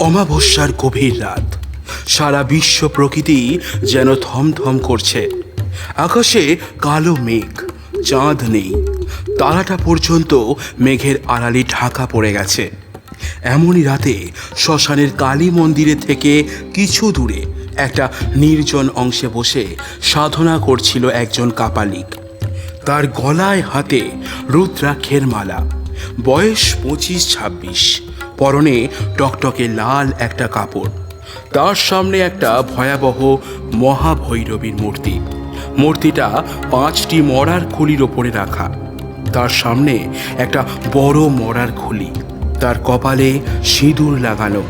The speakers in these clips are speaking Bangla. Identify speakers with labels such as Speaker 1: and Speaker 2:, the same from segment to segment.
Speaker 1: অমাবস্যার গভীর রাত। সারা বিশ্ব প্রকৃতি যেন থমথম করছে। আকাশে কালো মেঘ, চাঁদ নেই। তারাটা পর্যন্ত মেঘের আড়ালি ঢাকা পড়ে গেছে। এমনই রাতে শ্মশানের কালী মন্দিরে থেকে কিছু দূরে একটা নির্জন অংশে বসে সাধনা করছিল একজন কাপালিক। তার গলায় হাতে রুদ্রাক্ষের মালা, বয়স পঁচিশ ছাব্বিশ। পরনে টকটকে লাল একটা কাপড়। তার সামনে একটা ভয়াবহ মহাভৈরবীর মূর্তি। মূর্তিটা পাঁচটি মরার খুলির ওপরে রাখা। তার সামনে একটা বড় মরার খুলি। তার কপালে সিঁদুর লাগানো।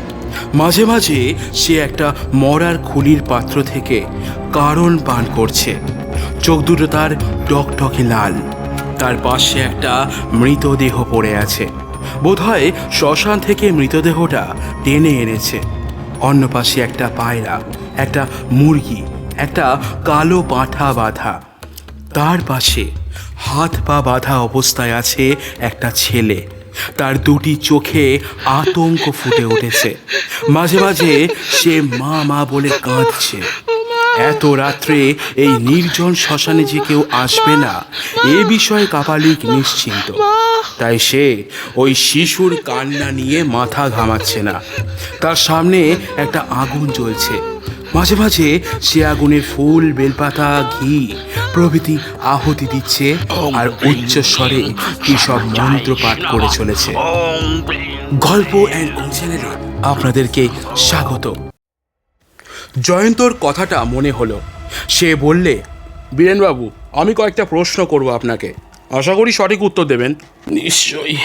Speaker 1: মাঝে মাঝে সে একটা মরার খুলির পাত্র থেকে কারণ পান করছে। চোখ দুটো তার টকটকে লাল। তার পাশে একটা মৃতদেহ পড়ে আছে। বোধহয় শ্মশান থেকে মৃতদেহটা টেনে এনেছে। অন্য পাশে একটা পায়রা, একটা মুরগি, একটা কালো পাঁঠা বাঁধা। তার পাশে হাত পা বাঁধা অবস্থায় আছে একটা ছেলে। তার দুটি চোখে আতঙ্ক ফুটে উঠেছে। মাঝে মাঝে সে মা মা বলে কাঁদছে। এত রাত্রে এই নির্জন শ্মশানে যে কেউ আসবে না, এ বিষয়ে কাপালিক নিশ্চিন্ত। তাই সে ওই শিশুর কান্না নিয়ে মাথা ঘামাচ্ছে না। তার সামনে একটা আগুন জ্বলছে। মাঝে মাঝে সে আগুনে ফুল, বেলপাতা, ঘি প্রভৃতি আহুতি দিচ্ছে আর উচ্চ স্বরে কি সব মন্ত্র পাঠ করে চলেছে। গল্প অ্যান্ড আপনাদেরকে স্বাগত। জয়ন্তর কথাটা মনে হলো। সে বললে বীরেনবাবু আমি কয়েকটা প্রশ্ন করব আপনাকে। আশা করি সঠিক উত্তর দেবেন।
Speaker 2: নিশ্চয়ই।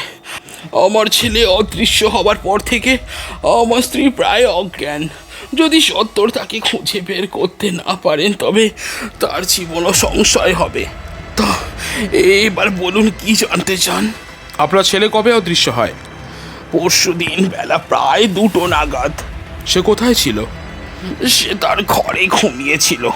Speaker 2: আমার ছেলে অদৃশ্য হবার পর থেকে আমার স্ত্রী প্রায় অজ্ঞান। যদি সত্তর তাকে খুঁজে বের করতে না পারেন তবে তার জীবনও সংশয় হবে। তা এবার বলুন কি জানতে চান?
Speaker 1: আপনার ছেলে কবে অদৃশ্য হয়?
Speaker 2: পরশু দিন বেলা প্রায় দুটো নাগাদ।
Speaker 1: সে কোথায় ছিল?
Speaker 2: সে তার ঘরে ঘুমিয়েছিল।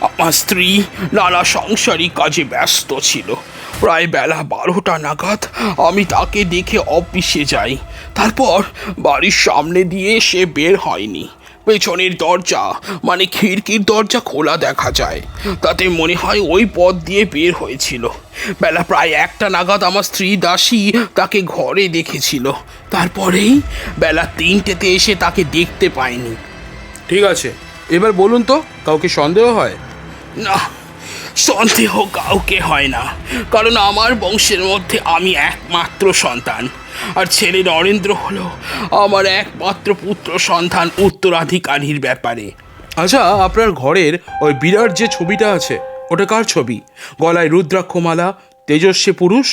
Speaker 2: আমার স্ত্রী নানা সংসারী কাজে ব্যস্ত ছিল। প্রায় বেলা বারোটা নাগাদ আমি তাকে দেখে অফিসে যাই। তারপর বাড়ির সামনে দিয়ে সে বের হয়নি। পেছনের দরজা মানে খিড়কির দরজা খোলা দেখা যায়। তাতে মনে হয় ওই পথ দিয়ে বের হয়েছিল। বেলা প্রায় একটা নাগাদ আমার স্ত্রী দাসী তাকে ঘরে দেখেছিল। তারপরেই বেলা তিনটেতে এসে তাকে দেখতে পায়নি
Speaker 1: ঠিক আছে। এবার বলুন তো কাউকে সন্দেহ হয়?
Speaker 2: না সন্দেহ কাউকে হয় না। কারণ আমার বংশের মধ্যে আমি একমাত্র সন্তান। আর ছেলে নরেন্দ্র হলো আমার একমাত্র পুত্র সন্তান উত্তরাধিকারীর ব্যাপারে।
Speaker 1: আচ্ছা আপনার ঘরের ওই বিরাট যে ছবিটা আছে ওটা কার ছবি? গলায় রুদ্রাক্ষমালা তেজস্বী পুরুষ?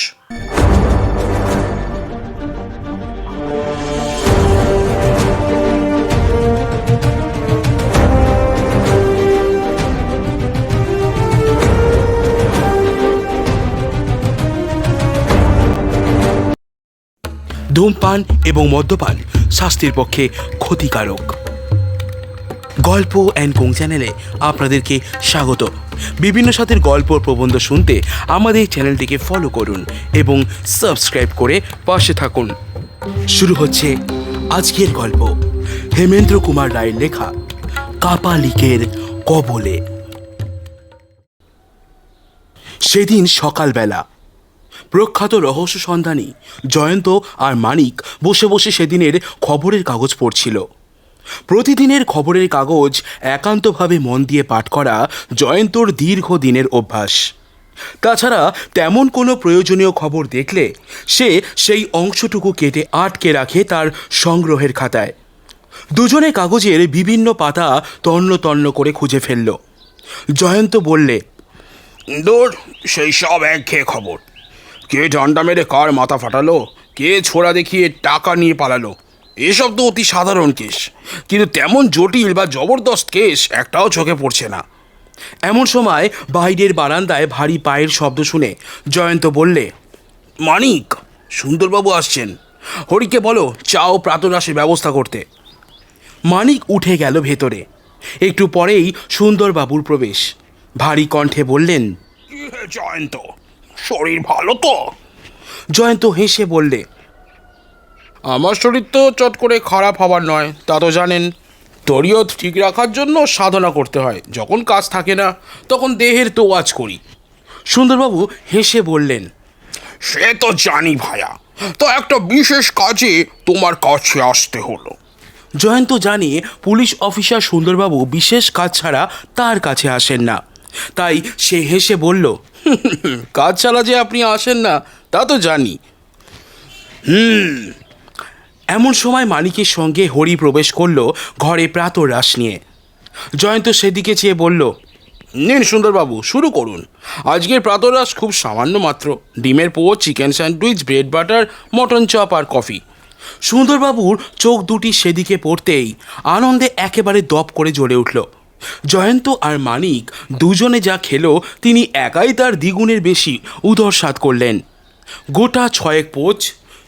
Speaker 1: ধূমপান এবং মদ্যপান স্বাস্থ্যের পক্ষে ক্ষতিকারক। গল্প অ্যান্ড কোং চ্যানেলে আপনাদেরকে স্বাগত। বিভিন্ন সাথের গল্প প্রবন্ধ শুনতে আমাদের চ্যানেলটিকে ফলো করুন এবং সাবস্ক্রাইব করে পাশে থাকুন। শুরু হচ্ছে আজকের গল্প। হেমেন্দ্র কুমার রায়ের লেখা কাপালিকের কবলে। সেদিন সকালবেলা প্রখ্যাত রহস্য সন্ধানী জয়ন্ত আর মানিক বসে বসে সেদিনের খবরের কাগজ পড়ছিল। প্রতিদিনের খবরের কাগজ একান্তভাবে মন দিয়ে পাঠ করা জয়ন্তর দীর্ঘ দিনের অভ্যাস। তাছাড়া তেমন কোনো প্রয়োজনীয় খবর দেখলে সে সেই অংশটুকু কেটে আটকে রাখে তার সংগ্রহের খাতায়। দুজনে কাগজের বিভিন্ন পাতা তন্ন তন্ন করে খুঁজে ফেলল। জয়ন্ত বললে,
Speaker 2: দূর, সেই সব একঘেয়ে খবর। কে ডান্ডা মেরে কার মাথা ফাটালো? কে ছোড়া দেখিয়ে টাকা নিয়ে পালালো? এসব তো অতি সাধারণ কেস। কিন্তু তেমন জটিল বা জবরদস্ত কেস একটাও চোখে পড়ছে না।
Speaker 1: এমন সময় বাইরের বারান্দায় ভারী পায়ের শব্দ শুনে জয়ন্ত বললে,
Speaker 2: মানিক, সুন্দরবাবু আসছেন। হরিকে বলো, চাও প্রাতরাশের ব্যবস্থা করতে।
Speaker 1: মানিক উঠে গেল ভেতরে। একটু পরেই সুন্দরবাবুর প্রবেশ। ভারী কণ্ঠে বললেন
Speaker 2: জয়ন্ত? শরীর ভালো তো।
Speaker 1: জয়ন্ত হেসে বললে
Speaker 2: আমার শরীর তো চট করে খারাপ হবার নয় তা তো জানেন। তরিয়ত ঠিক রাখার জন্য সাধনা করতে হয়। যখন কাজ থাকে না তখন দেহের তোয়াজ করি।
Speaker 1: সুন্দরবাবু হেসে বললেন
Speaker 2: সে তো জানি ভায়া তো একটা বিশেষ কাজে তোমার কাছে আসতে হলো।
Speaker 1: জয়ন্ত জানে পুলিশ অফিসার সুন্দরবাবু বিশেষ কাজ ছাড়া তার কাছে আসেন না। তাই সে হেসে বলল
Speaker 2: কাজ ছাড়া যে আপনি আসেন না, তা তো জানি।
Speaker 1: হুম, এমন সময় মানিকের সঙ্গে হরি প্রবেশ করল ঘরে প্রাতরাশ নিয়ে। জয়ন্ত সেদিকে চেয়ে বলল,
Speaker 2: নিন সুন্দরবাবু, শুরু করুন। আজকের প্রাতরাশ খুব সামান্য মাত্র। ডিমের poach chicken sandwich, bread butter, mutton chop আর কফি।
Speaker 1: সুন্দরবাবুর চোখ দুটি সেদিকে পড়তেই আনন্দে একেবারে দপ করে জ্বলে উঠল। জয়ন্ত আর মানিক দুজনে যা খেলো, তিনি একাই তার দ্বিগুণের বেশি উদর স্বাদ করলেন। গোটা ছয়েক পোচ,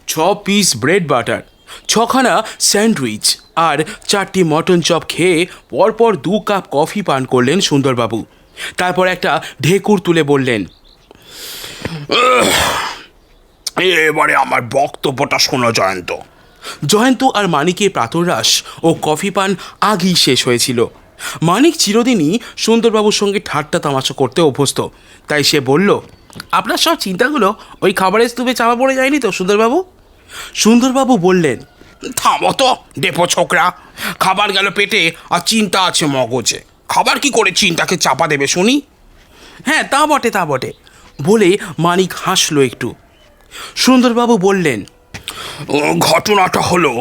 Speaker 1: ছ পিস ব্রেড বাটার ছখানা স্যান্ডউইচ আর চারটি মটন চপ খেয়ে পরপর দু কাপ কফি পান করলেন সুন্দরবাবু। তারপর একটা ঢেকুর তুলে বললেন
Speaker 2: এবারে আমার বক্তব্যটা শোনো জয়ন্ত।
Speaker 1: জয়ন্ত আর মানিকের প্রাতরাস ও কফি পান আগেই শেষ হয়েছিল। মানিক চিরদিনই সুন্দরবাবুর সঙ্গে ঠাট্টা তামাশা করতে অভ্যস্ত। তাই সে বলল, আপনার সব চিন্তাগুলো ওই খাবারের স্তূপে চাপা পড়ে যায়নি তো, সুন্দরবাবু? সুন্দরবাবু বললেন,
Speaker 2: থামো তো, ডেপো ছোকরা। খাবার গেল পেটে আর চিন্তা আছে মগজে। খাবার কি করে চিন্তাকে চাপা দেবে শুনি?
Speaker 1: হ্যাঁ তা বটে তা বটে, বলে মানিক হাসলো একটু। সুন্দরবাবু বললেন,
Speaker 2: ঘটনাটা হলো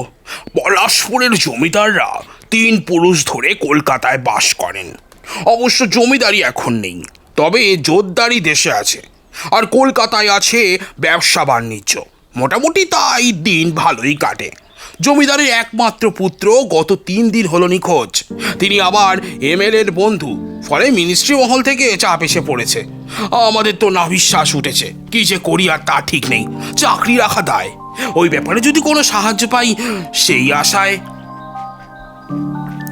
Speaker 2: পলাশপুরের জমিদাররা তিন পুরুষ ধরে কলকাতায় বাস করেন। অবশ্য জমিদারি এখন নেই, তবে জোরদারি দেশে আছে। আর কলকাতায় আছে ব্যবসা বাণিজ্য। মোটামুটি তাই দিন ভালোই কাটে। জমিদারের একমাত্র পুত্র গত তিন দিন হলো নিখোঁজ। তিনি আবার এমএলএর বন্ধু, ফলে মিনিস্ট্রি মহল থেকে চাপ এসে পড়েছে। আমাদের তো না বিশ্বাস উঠেছে, কি যে করি আর তা ঠিক নেই। চাকরি রাখা দায়। ওই ব্যাপারে যদি কোনো সাহায্য পাই, সেই আশায়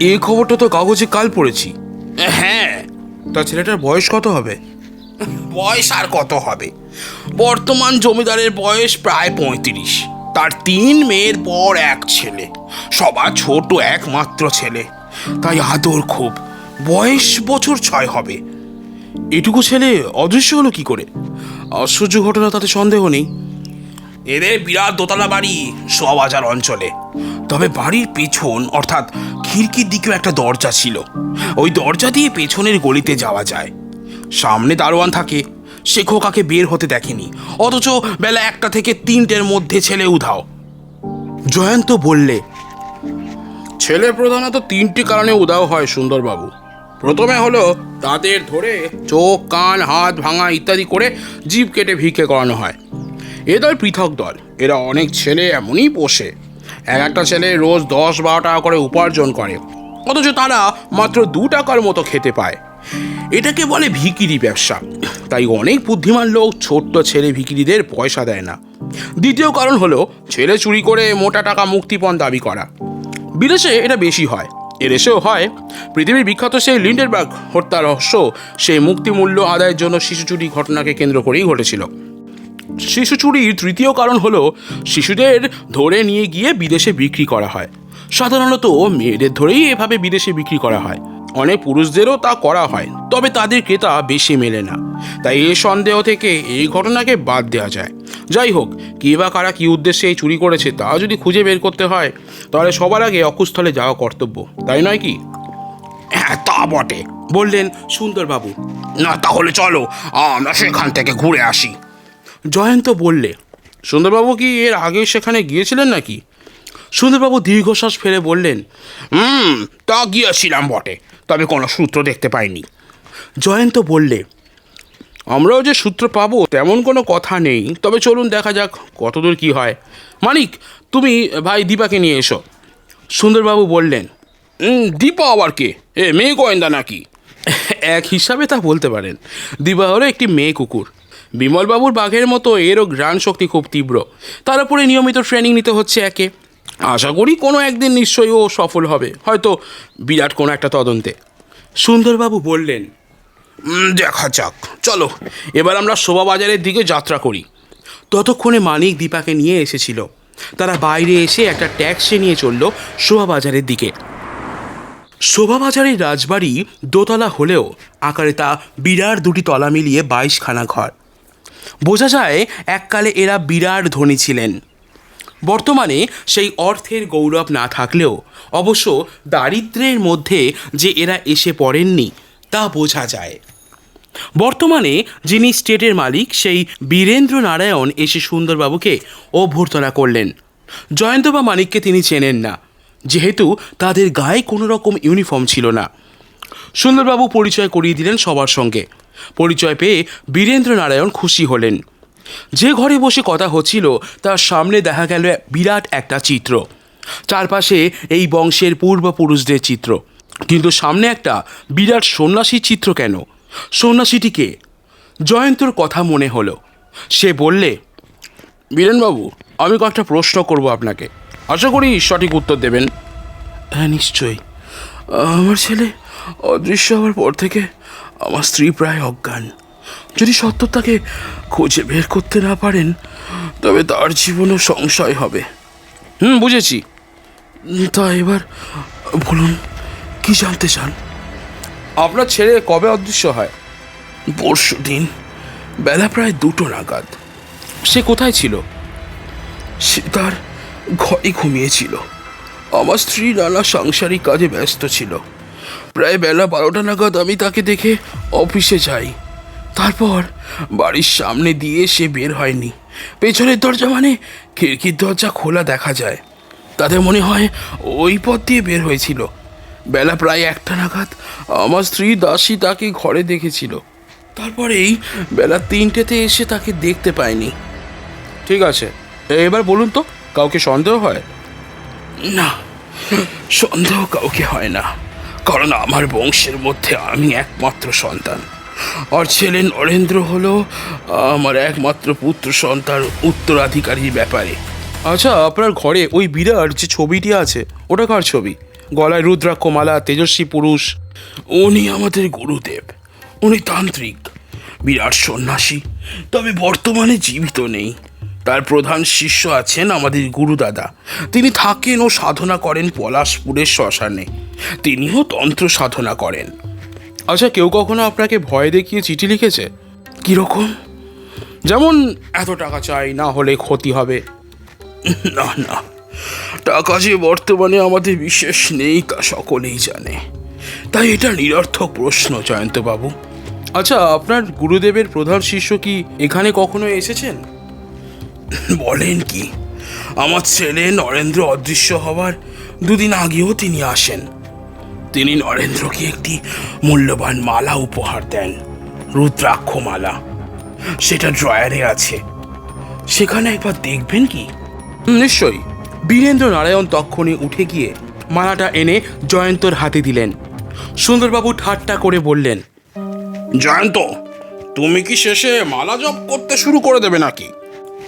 Speaker 1: এই খবরটা তো কাগজে কাল পড়েছি।
Speaker 2: হ্যাঁ।
Speaker 1: তা ছেলেটার বয়স কত হবে?
Speaker 2: বয়স আর কত হবে? বর্তমান জমিদারের বয়স প্রায় পঁয়ত্রিশ। তার তিন মেয়ের পর এক ছেলে। সবার ছোট একমাত্র ছেলে। তাই আদর খুব। বয়স বছর ছয় হবে।
Speaker 1: এটুকু ছেলে অদৃশ্য হলো কি করে? আশ্চর্য ঘটনা তাতে সন্দেহ নেই।
Speaker 2: এদের বিরাট দোতলা বাড়ি সোয়াবাজার অঞ্চলে। তবে বাড়ির পেছন, অর্থাৎ খিড়কির দিকেও একটা দরজা ছিল। ওই দরজা দিয়ে পেছনের গলিতে যাওয়া যায়। সামনে দারোয়ান থাকে। সে খোকাকে বের হতে দেখেনি। অথচ বেলা একটা থেকে তিনটের মধ্যে ছেলে উধাও।
Speaker 1: জয়ন্ত বললে,
Speaker 2: ছেলে প্রধানত তিনটি কারণে উদাও হয়, সুন্দরবাবু। প্রথমে হলো তাদের ধরে চোখ, কান, হাত ভাঙা ইত্যাদি করে জিভ কেটে ভিক্ষে করানো হয়। এ দল পৃথক দল। এরা অনেক ছেলে এমনই পোষে। এক একটা ছেলে রোজ দশ বারো টাকা করে উপার্জন করে। অথচ তারা মাত্র দু টাকার মতো খেতে পায়। এটাকে বলে ভিকিরি ব্যবসা। তাই অনেক বুদ্ধিমান লোক ছোট্ট ছেলে ভিকিরিদের পয়সা দেয় না। দ্বিতীয় কারণ হলো, ছেলে চুরি করে মোটা টাকা মুক্তিপণ দাবি করা। বিদেশে এটা বেশি হয়। এদেশেও হয়। পৃথিবীর বিখ্যাত সেই লিন্ডেরবার্গ হত্যা রহস্য সেই মুক্তিমূল্য আদায়ের জন্য শিশু চুরি ঘটনাকে কেন্দ্র করেই ঘটেছিল। শিশু চুরির তৃতীয় কারণ হলো শিশুদের ধরে নিয়ে গিয়ে বিদেশে বিক্রি করা হয়। সাধারণত মেয়েদের ধরেই এভাবে বিদেশে বিক্রি করা হয়। অনেক পুরুষদেরও তা করা হয়, তবে তাদের ক্রেতা বেশি মেলে না। তাই এ সন্দেহ থেকে এই ঘটনাকে বাদ দেওয়া যায়। যাই হোক, কে বা কারা কী উদ্দেশ্যে এই চুরি করেছে তা যদি খুঁজে বের করতে হয়, তাহলে সবার আগে অকুস্থলে যাওয়া কর্তব্য, তাই নয় কি? হ্যাঁ তা বটে।
Speaker 1: বললেন, সুন্দরবাবু।
Speaker 2: না, তাহলে চলো, আমরা সেখান থেকে ঘুরে আসি।
Speaker 1: জয়ন্ত বললে,
Speaker 2: সুন্দরবাবু কি এর আগে সেখানে গিয়েছিলেন নাকি?
Speaker 1: সুন্দরবাবু দীর্ঘশ্বাস ফেলে বললেন,
Speaker 2: হুম, তা গিয়েছিলাম বটে, তবে কোনো সূত্র দেখতে পাইনি।
Speaker 1: জয়ন্ত বললে,
Speaker 2: আমরাও যে সূত্র পাবো তেমন কোনো কথা নেই, তবে চলুন দেখা যাক কতদূর কি হয়। মানিক, তুমি ভাই দীপাকে নিয়ে এসো।
Speaker 1: সুন্দরবাবু বললেন
Speaker 2: দীপা আবার কে? এ মেয়ে গোয়েন্দা নাকি?
Speaker 1: এক হিসাবে তা বলতে পারেন। দীপা হলো একটি মেয়ে কুকুর। বিমলবাবুর বাঘের মতো এরও ঘ্রাণ শক্তি খুব তীব্র। তার উপরে নিয়মিত ট্রেনিং নিতে হচ্ছে একে। আশা করি কোনো একদিন নিশ্চয়ই ও সফল হবে। হয়তো বিরাট কোনো একটা তদন্তে। সুন্দরবাবু বললেন
Speaker 2: দেখা যাক। চলো, এবার আমরা শোভাবাজারের দিকে যাত্রা করি।
Speaker 1: ততক্ষণে মানিক দীপাকে নিয়ে এসেছিল। তারা বাইরে এসে একটা ট্যাক্সি নিয়ে চলল শোভাবাজারের দিকে। শোভাবাজারের রাজবাড়ি দোতলা হলেও আকারে তা বিরাট দুটি তলা মিলিয়ে বাইশখানা ঘর। বোঝা যায়, এককালে এরা বিরাট ধনী ছিলেন। বর্তমানে সেই অর্থের গৌরব না থাকলেও, অবশ্য দারিদ্র্যের মধ্যে যে এরা এসে পড়েননি, তা বোঝা যায়। বর্তমানে যিনি স্টেটের মালিক, সেই বীরেন্দ্র নারায়ণ এসে সুন্দরবাবুকে অভ্যর্থনা করলেন। জয়ন্ত বা মানিককে তিনি চেনেন না, যেহেতু তাদের গায়ে কোনো রকম ইউনিফর্ম ছিল না। সুন্দরবাবু পরিচয় করিয়ে দিলেন সবার সঙ্গে। পরিচয় পেয়ে বীরেন্দ্র নারায়ণ খুশি হলেন। যে ঘরে বসে কথা হচ্ছিল, তার সামনে দেখা গেল বিরাট একটা চিত্র। চারপাশে এই বংশের পূর্বপুরুষদের চিত্র। কিন্তু সামনে একটা বিরাট সন্ন্যাসীর চিত্র কেন? সন্ন্যাসীটিকে জয়ন্তর কথা মনে হলো। সে বললে, বীরেনবাবু, আমি কয়েকটা প্রশ্ন করব আপনাকে। আশা করি সঠিক উত্তর দেবেন। হ্যাঁ নিশ্চয়ই। আমার ছেলে অদৃশ্য হওয়ার পর থেকে আমার স্ত্রী প্রায় অজ্ঞান। যদি সত্যতাকে খুঁজে বের করতে না পারেন তবে তার জীবনও সংশয় হবে। হুম বুঝেছি। তা এবার বলুন কি জানতে চান? আপনার ছেলে কবে অদৃশ্য হয়? পরশু দিন বেলা প্রায় দুটো নাগাদ। সে কোথায় ছিল? সে তার ঘরে ঘুমিয়েছিল। আমার স্ত্রী নানা সাংসারিক কাজে ব্যস্ত ছিল। প্রায় বেলা বারোটা নাগাদ আমি তাকে দেখে অফিসে যাই। তারপর বাড়ির সামনে দিয়ে সে বের হয়নি। পেছনের দরজা মানে খিড়কির দরজা খোলা দেখা যায়। তাদের মনে হয় ওই পথ দিয়ে বের হয়েছিল। বেলা প্রায় একটা নাগাদ আমার স্ত্রী দাসী তাকে ঘরে দেখেছিল। তারপরেই বেলা তিনটেতে এসে তাকে দেখতে পায়নি। ঠিক আছে এবার বলুন তো কাউকে সন্দেহ হয়? না সন্দেহ কাউকে হয় না। কারণ আমার বংশের মধ্যে আমি একমাত্র সন্তান। আর ছেলে নরেন্দ্র হলো আমার একমাত্র পুত্র সন্তান উত্তরাধিকারীর ব্যাপারে। আচ্ছা আপনার ঘরে ওই বিরাট যে ছবিটি আছে ওটা কার ছবি? গলায় রুদ্রাক্ষ মালা তেজস্বী পুরুষ। উনি আমাদের গুরুদেব। উনি তান্ত্রিক। বিরাট সন্ন্যাসী। তবে বর্তমানে জীবিত নেই। তার প্রধান শিষ্য আছেন আমাদের গুরুদাদা। তিনি থাকেন ও সাধনা করেন পলাশপুরের শ্মশানে। তিনিও তন্ত্র সাধনা করেন। আচ্ছা কেউ কখনো আপনাকে ভয় দেখিয়ে চিঠি লিখেছে? কীরকম? যেমন এত টাকা চাই না হলে ক্ষতি হবে। না না। টাকা যে বর্তমানে আমাদের বিশেষ নেই তা সকলেই জানে। তাই এটা নিরর্থক প্রশ্ন জয়ন্তবাবু। আচ্ছা আপনার গুরুদেবের প্রধান শিষ্য কি এখানে কখনো এসেছেন? বলেন কি, আমার ছেলে নরেন্দ্র অদৃশ্য হওয়ার দুদিন আগেও তিনি আসেন। তিনি নরেন্দ্রকে একটি মূল্যবান মালা উপহার দেন রুদ্রাক্ষ মালা সেটা ড্রয়ারে আছে। সেখানে একবার দেখবেন কি? নিশ্চয়ই বীরেন্দ্র নারায়ণ তক্ষণে উঠে গিয়ে মালাটা এনে জয়ন্তর হাতে দিলেন। সুন্দরবাবু ঠাট্টা করে বললেন, জয়ন্ত, তুমি কি শেষে মালা জপ করতে শুরু করে দেবে নাকি?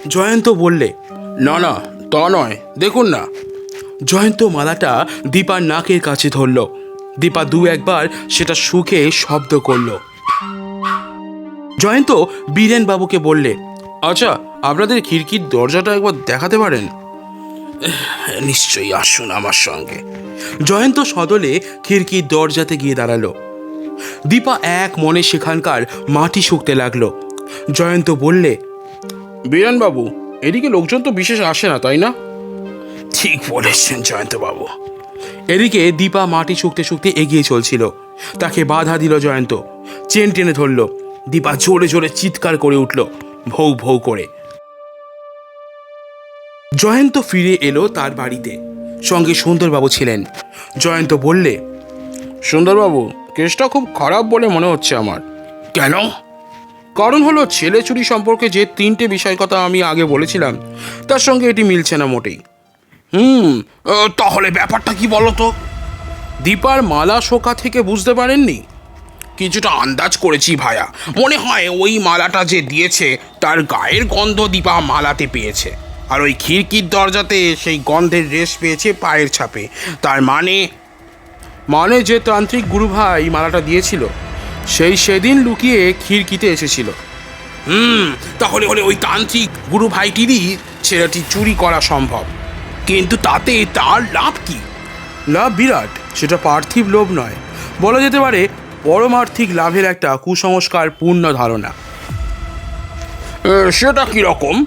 Speaker 1: জয়ন্ত বললে না না তা নয় দেখুন না। জয়ন্ত মালাটা দীপার নাকের কাছে ধরল। দীপা দু একবার সেটা শুকে শব্দ করল। জয়ন্ত বীরেন বাবুকে বললে আচ্ছা আপনাদের খিড়কির দরজাটা একবার দেখাতে পারেন? নিশ্চয়ই আসুন আমার সঙ্গে। জয়ন্ত সদলে খিড়কির দরজাতে গিয়ে দাঁড়াল। দীপা এক মনে সেখানকার মাটি শুকতে লাগল। জয়ন্ত বললে বীরেনবাবু এদিকে লোকজন তো বিশেষ আসে না তাই না? ঠিক বলেছেন জয়ন্তবাবু। এদিকে দীপা মাটি শুকতে শুকতে এগিয়ে চলছিল। তাকে বাধা দিল জয়ন্ত। চেন টেনে ধরল। দীপা জোরে জোরে চিৎকার করে উঠল ভৌ ভৌ করে। জয়ন্ত ফিরে এলো তার বাড়িতে। সঙ্গে সুন্দরবাবু ছিলেন। জয়ন্ত বললে সুন্দরবাবু কেসটা খুব খারাপ বলে মনে হচ্ছে আমার। কেন? কারণ হলো ছেলে চুরি সম্পর্কে যে তিনটে বিষয় কথা আমি আগে বলেছিলাম, তার সঙ্গে এটি মিলছে না মোটেই। হুম তাহলে ব্যাপারটা কি বলো তো দীপার মালা শোকা থেকে বুঝতে পারেননি? কিছুটা আন্দাজ করেছি ভায়া। মনে হয় ওই মালাটা যে দিয়েছে, তার গায়ের গন্ধ দীপা মালাতে পেয়েছে। আর ওই খিড়কির দরজাতে সেই গন্ধের রেশ পেয়েছে পায়ের ছাপে। তার মানে মানে যে তান্ত্রিক গুরু ভাই মালাটা দিয়েছিল সেই সেদিন লুকিয়ে খিড়কিতে এসেছিল। হুম তাহলে হলে ওই তান্ত্রিক গুরু ভাইটিরই
Speaker 2: ছেলেটি চুরি করা সম্ভব। কিন্তু তাতে তার লাভ কি?
Speaker 1: লাভ বিরাট সেটা পার্থিব লোভ নয়। বলা যেতে পারে পরমার্থিক লাভের একটা কুসংস্কার পূর্ণ ধারণা।
Speaker 2: এ, সেটা কীরকম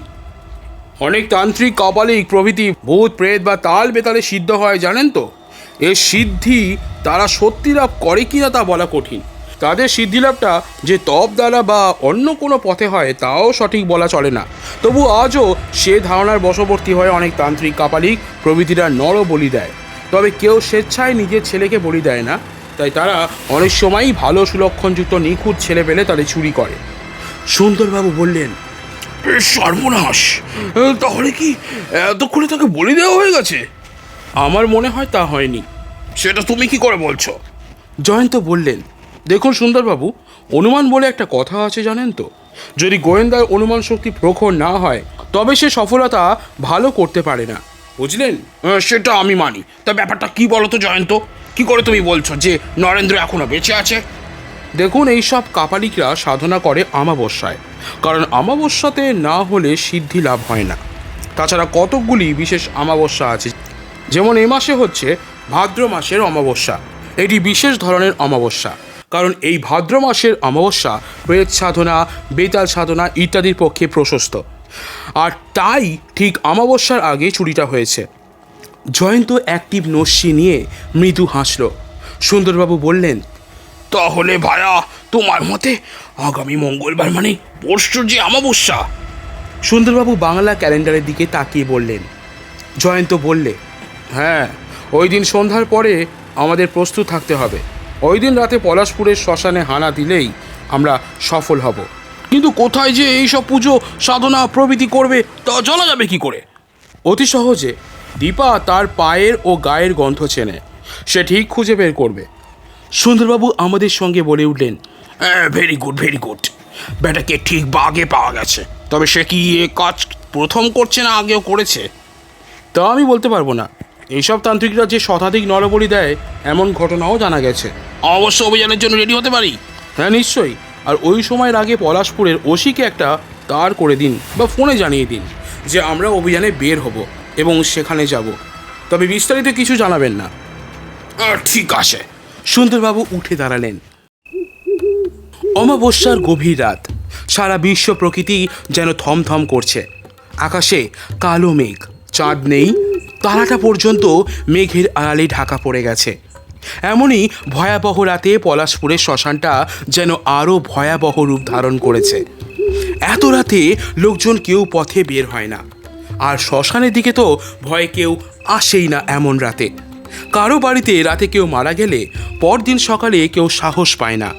Speaker 1: অনেক তান্ত্রিক কপালিক প্রভৃতি ভূত প্রেত বা তাল বেতালে সিদ্ধ হয় জানেন তো? এর সিদ্ধি তারা সত্যি লাভ করে কিনা তা বলা কঠিন। তাদের সিদ্ধিলাভটা যে তপ দ্বারা বা অন্য কোনো পথে হয় তাও সঠিক বলা চলে না। তবু আজও সে ধারণার বশবর্তী হয়ে অনেক তান্ত্রিক কাপালিক প্রভৃতিরা নর বলি দেয়। তবে কেউ স্বেচ্ছায় নিজের ছেলেকে বলি দেয় না। তাই তারা অনেক সময়ই ভালো সুলক্ষণযুক্ত নিখুঁত ছেলে পেলে তাদের চুরি করে। সুন্দরবাবু বললেন
Speaker 2: সর্বনাশ! তাহলে কি এতক্ষণে তাকে বলি দেওয়া হয়ে গেছে?
Speaker 1: আমার মনে হয় তা হয়নি।
Speaker 2: সেটা তুমি কি করে বলছো?
Speaker 1: জয়ন্ত বললেন দেখুন সুন্দরবাবু, অনুমান বলে একটা কথা আছে জানেন তো? যদি গোয়েন্দার অনুমান শক্তি প্রখর না হয়, তবে সে সফলতা ভালো করতে পারে না। বুঝলেন?
Speaker 2: সেটা আমি মানি। তা ব্যাপারটা কি বলো তো? জয়ন্ত কি করে তুমি বলছো যে নরেন্দ্র এখনও বেঁচে আছে?
Speaker 1: দেখুন এই সব কাপালিকরা সাধনা করে আমাবস্যায়। কারণ আমাবস্যাতে না হলে সিদ্ধি লাভ হয় না। তাছাড়া কতকগুলি বিশেষ আমাবস্যা আছে। যেমন এ মাসে হচ্ছে ভাদ্র মাসের অমাবস্যা। এটি বিশেষ ধরনের অমাবস্যা। কারণ এই ভাদ্র মাসের অমাবস্যা, প্রেত সাধনা, বেতাল সাধনা ইত্যাদির পক্ষে প্রশস্ত। আর তাই ঠিক অমাবস্যার আগে চুরিটা হয়েছে। জয়ন্ত অ্যাক্টিভ নস্যি নিয়ে মৃদু হাসল। সুন্দরবাবু বললেন,
Speaker 2: তাহলে ভায়া, তোমার মতে আগামী মঙ্গলবার মানে পরশুর যে অমাবস্যা?
Speaker 1: সুন্দরবাবু বাংলা ক্যালেন্ডারের দিকে তাকিয়ে বললেন। জয়ন্ত বললে হ্যাঁ ওই দিন সন্ধ্যার পরে আমাদের প্রস্তুত থাকতে হবে। ওই দিন রাতে পলাশপুরের শ্মশানে হানা দিলেই আমরা সফল হব।
Speaker 2: কিন্তু কোথায় যে এই সব পুজো, সাধনা, প্রভৃতি করবে, তা জানা যাবে কি করে?
Speaker 1: অতি সহজে দীপা তার পায়ের ও গায়ের গন্ধ চেনে। সে ঠিক খুঁজে বের করবে। সুন্দরবাবু আমাদের সঙ্গে বলে উঠলেন
Speaker 2: ভেরি গুড ভেরি গুড ব্যাটাকে ঠিক বাগে পাওয়া গেছে। তবে সে কি এ কাজ প্রথম করছে না আগেও করেছে?
Speaker 1: তা আমি বলতে পারব না। এইসব তান্ত্রিকরা যে শতাধিক নরবলি দেয় এমন ঘটনাও জানা গেছে।
Speaker 2: অবশ্য অভিযানের জন্য রেডি হতে পারি।
Speaker 1: হ্যাঁ নিশ্চয়ই। আর ওই সময়ের আগে পলাশপুরের ওসিকে একটা তার করে দিন বা ফোনে জানিয়ে দিন যে আমরা অভিযানে বের হব এবং সেখানে যাব। তবে বিস্তারিত কিছু জানাবেন না।
Speaker 2: ঠিক আছে।
Speaker 1: সুন্দরবাবু উঠে দাঁড়ালেন। অমাবস্যার গভীর রাত। সারা বিশ্ব প্রকৃতি যেন থমথম করছে। আকাশে কালো মেঘ। চাঁদ নেই তারাটা পর্যন্ত মেঘের আড়ালে ঢাকা পড়ে গেছে। এমনই ভয়াবহ রাতে পলাশপুরের শ্মশানটা যেন আরও ভয়াবহ রূপ ধারণ করেছে। এত রাতে লোকজন কেউ পথে বের হয় না। আর শ্মশানের দিকে তো ভয়ে কেউ আসেই না এমন রাতে। কারও বাড়িতে রাতে কেউ মারা গেলে পরদিন সকালে কেউ সাহস পায় না।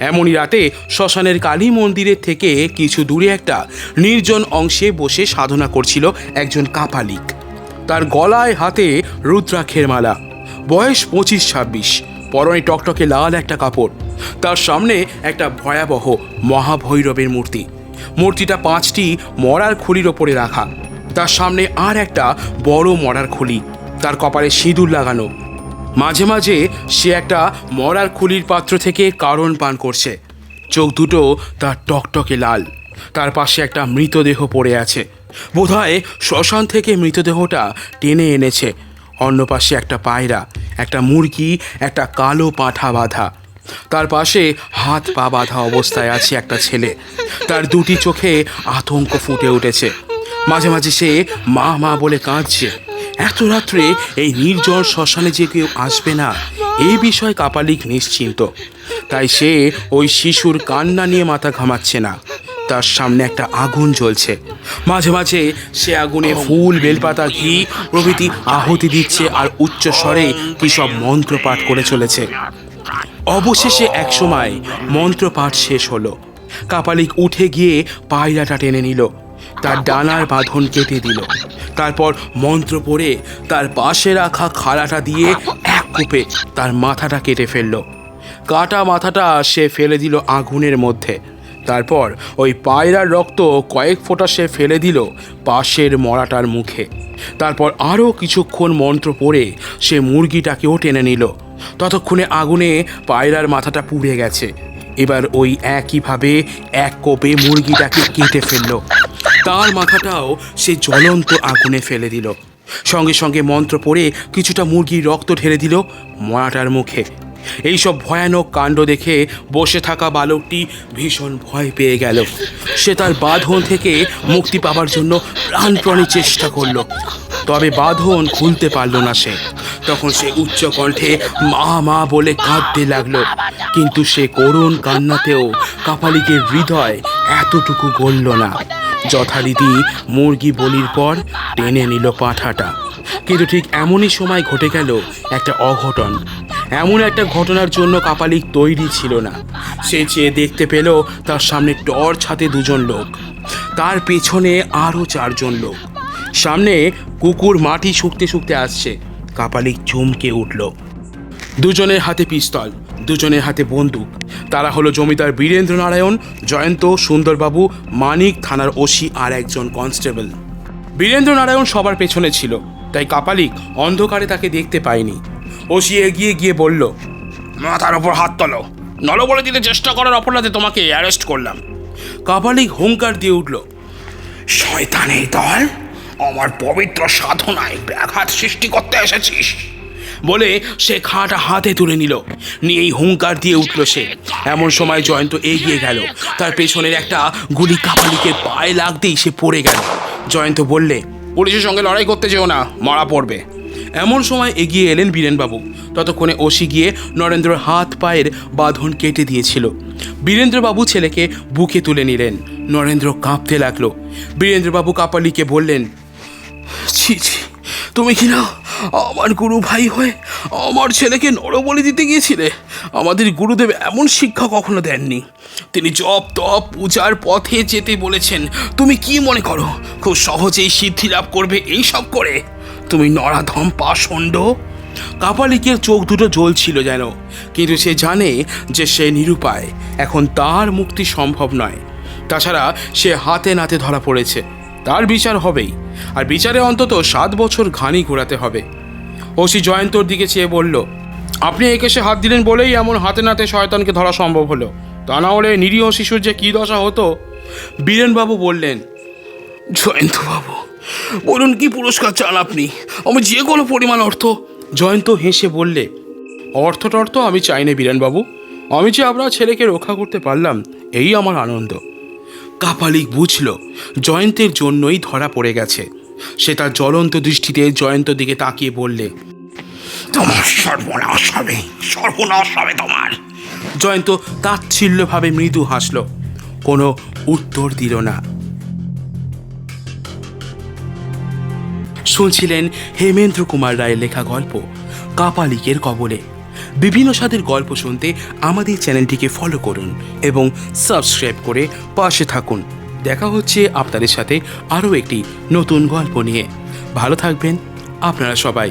Speaker 1: এমনই রাতে শ্মশানের কালী মন্দিরের থেকে কিছু দূরে একটা নির্জন অংশে বসে সাধনা করছিল একজন কাপালিক। তার গলায় হাতে রুদ্রাক্ষের মালা। বয়স পঁচিশ ছাব্বিশ। পরনে টকটকে লাল একটা কাপড়। তার সামনে একটা ভয়াবহ মহাভৈরবের মূর্তি। মূর্তিটা পাঁচটি মরার খুলির ওপরে রাখা। তার সামনে আর একটা বড় মরার খুলি। তার কপালে সিঁদুর লাগানো। মাঝে মাঝে সে একটা মরার খুলির পাত্র থেকে কারণ পান করছে। চোখ দুটো তার টকটকে লাল। তার পাশে একটা মৃতদেহ পড়ে আছে। বোধহয় শ্মশান থেকে মৃতদেহটা টেনে এনেছে। অন্য পাশে একটা পায়রা, একটা মুরগি, একটা কালো পাঠা বাঁধা। তার পাশে হাত পা বাঁধা অবস্থায় আছে একটা ছেলে। তার দুটি চোখে আতঙ্ক ফুটে উঠেছে। মাঝে মাঝে সে মা মা বলে কাঁদছে। এত রাত্রে এই নির্জন শ্মশানে যে কেউ আসবে না এই বিষয়ে কাপালিক নিশ্চিন্ত। তাই সে ওই শিশুর কান্না নিয়ে মাথা ঘামাচ্ছে না। তার সামনে একটা আগুন জ্বলছে। মাঝে মাঝে সে আগুনে ফুল, বেলপাতা, ঘি প্রভৃতি আহুতি দিচ্ছে আর উচ্চ স্বরে কি সব মন্ত্র পাঠ করে চলেছে। অবশেষে একসময় মন্ত্রপাঠ শেষ হলো। কাপালিক উঠে গিয়ে পায়রাটা টেনে নিল। তার ডানার বাঁধন কেটে দিল। তারপর মন্ত্র পড়ে তার পাশে রাখা খাড়াটা দিয়ে এক কূপে তার মাথাটা কেটে ফেলল। কাটা মাথাটা সে ফেলে দিল আগুনের মধ্যে। তারপর ওই পায়রার রক্ত কয়েক ফোঁটা সে ফেলে দিল পাশের মরাটার মুখে। তারপর আরও কিছুক্ষণ মন্ত্র পড়ে সে মুরগিটাকেও টেনে নিল। ততক্ষণে আগুনে পায়রার মাথাটা পুড়ে গেছে। এবার ওই একইভাবে এক কোপে মুরগিটাকে কেটে ফেলল। তার মাথাটাও সে জ্বলন্ত আগুনে ফেলে দিল। সঙ্গে সঙ্গে মন্ত্র পড়ে কিছুটা মুরগির রক্ত ঢেলে দিল মরাটার মুখে। এইসব ভয়ানক কাণ্ড দেখে বসে থাকা বালকটি ভীষণ ভয় পেয়ে গেল। সে তার বাঁধন থেকে মুক্তি পাবার জন্য প্রাণপ্রাণী চেষ্টা করল। তবে বাঁধন খুলতে পারল না সে। তখন সে উচ্চ কণ্ঠে মা মা বলে কাঁদতে লাগল। কিন্তু সে করুণ কান্নাতেও কাপালিকের হৃদয় এতটুকু গলল না। যথারীতি মুরগি বলির পর টেনে নিল পাঠাটা। কিন্তু ঠিক এমনই সময় ঘটে গেল একটা অঘটন। এমন একটা ঘটনার জন্য কাপালিক তৈরি ছিল না। সে চেয়ে দেখতে পেল তার সামনে টর্চ হাতে দুজন লোক। তার পেছনে আরও চারজন লোক। সামনে কুকুর মাটি শুকতে শুকতে আসছে। কাপালিক চমকে উঠল। দুজনের হাতে পিস্তল, দুজনের হাতে বন্দুক। তারা হলো জমিদার বীরেন্দ্র নারায়ণ জয়ন্ত, সুন্দরবাবু, মানিক থানার ওসি আর একজন কনস্টেবল। বীরেন্দ্র নারায়ণ সবার পেছনে ছিল, তাই কাপালিক অন্ধকারে তাকে দেখতে পায়নি। ওসি এগিয়ে গিয়ে বলল,
Speaker 2: মাথার ওপর হাত তোলো। নল বলে দিতে চেষ্টা করার অপরাধে তোমাকে অ্যারেস্ট করলাম।
Speaker 1: কাপালিক হুঙ্কার দিয়ে উঠল,
Speaker 2: শয়তানের দল, আমার পবিত্র সাধনায় ব্যাঘাত সৃষ্টি করতে এসেছিস।
Speaker 1: বলে সে খাটা হাতে তুলে নিল। নিয়েই হুঙ্কার দিয়ে উঠল সে। এমন সময় জয়ন্ত এগিয়ে গেল। তার পেছনের একটা গুলি কাপালিকের পায়ে লাগতেই সে পড়ে গেল। জয়ন্ত বললে,
Speaker 2: পুলিশের সঙ্গে লড়াই করতে যেও না, মারা পড়বে।
Speaker 1: এমন সময় এগিয়ে এলেন বীরেনবাবু। ততক্ষণে ওসি গিয়ে নরেন্দ্রর হাত পায়ের বাঁধন কেটে দিয়েছিল। বীরেন্দ্রবাবু ছেলেকে বুকে তুলে নিলেন। নরেন্দ্র কাঁপতে লাগল। বীরেন্দ্রবাবু কাপালিকে বললেন, ছি ছি, তুমি কি না আমার গুরু ভাই হয়ে আমার ছেলেকে নরবলি দিতে গিয়েছিলে? আমাদের গুরুদেব এমন শিক্ষা কখনো দেননি। তিনি জপ, তপ, পূজার পথে যেতে বলেছেন। তুমি কি মনে করো, খুব সহজেই সিদ্ধি লাভ করবে এই সব করে? তুমি নরাধম পাষণ্ড। কাপালিকের চোখ দুটো জ্বলছিল যেন, কিন্তু সে জানে যে সে নিরুপায়। এখন তার মুক্তি সম্ভব নয়। তাছাড়া সে হাতে নাতে ধরা পড়েছে। তার বিচার হবেই। আর বিচারে অন্তত সাত বছর ঘানি ঘোরাতে হবে। ওসি জয়ন্তর দিকে চেয়ে বলল, আপনি এই কেসে হাত দিলেন বলেই এমন হাতে নাতে শয়তানকে ধরা সম্ভব হলো। তা না হলে নিরীহ শিশুর যে কী দশা হতো? বীরেনবাবু বললেন, জয়ন্তবাবু বলুন কি পুরস্কার চান আপনি? আমি যে কোনো পরিমাণ অর্থ। জয়ন্ত হেসে বললে অর্থ টর্থ আমি চাই না বীরেনবাবু। আমি যে আপনার ছেলেকে রক্ষা করতে পারলাম এই আমার আনন্দ। কাপালিক বুঝল জয়ন্তের জন্যই ধরা পড়ে গেছে। সে তার জ্বলন্ত দৃষ্টিতে জয়ন্তর দিকে তাকিয়ে বললে
Speaker 2: তোমার সর্বনাশ হবে সর্বনাশ হবে তোমার।
Speaker 1: জয়ন্ত তাচ্ছিল্যভাবে মৃদু হাসল কোনো উত্তর দিল না। শুনছিলেন হেমেন্দ্র কুমার রায়ের লেখা গল্প, কাপালিকের কবলে। বিভিন্ন স্বাদের গল্প শুনতে আমাদের চ্যানেলটিকে ফলো করুন এবং সাবস্ক্রাইব করে পাশে থাকুন। দেখা হচ্ছে আপনাদের সাথে আরও একটি নতুন গল্প নিয়ে। ভালো থাকবেন আপনারা সবাই।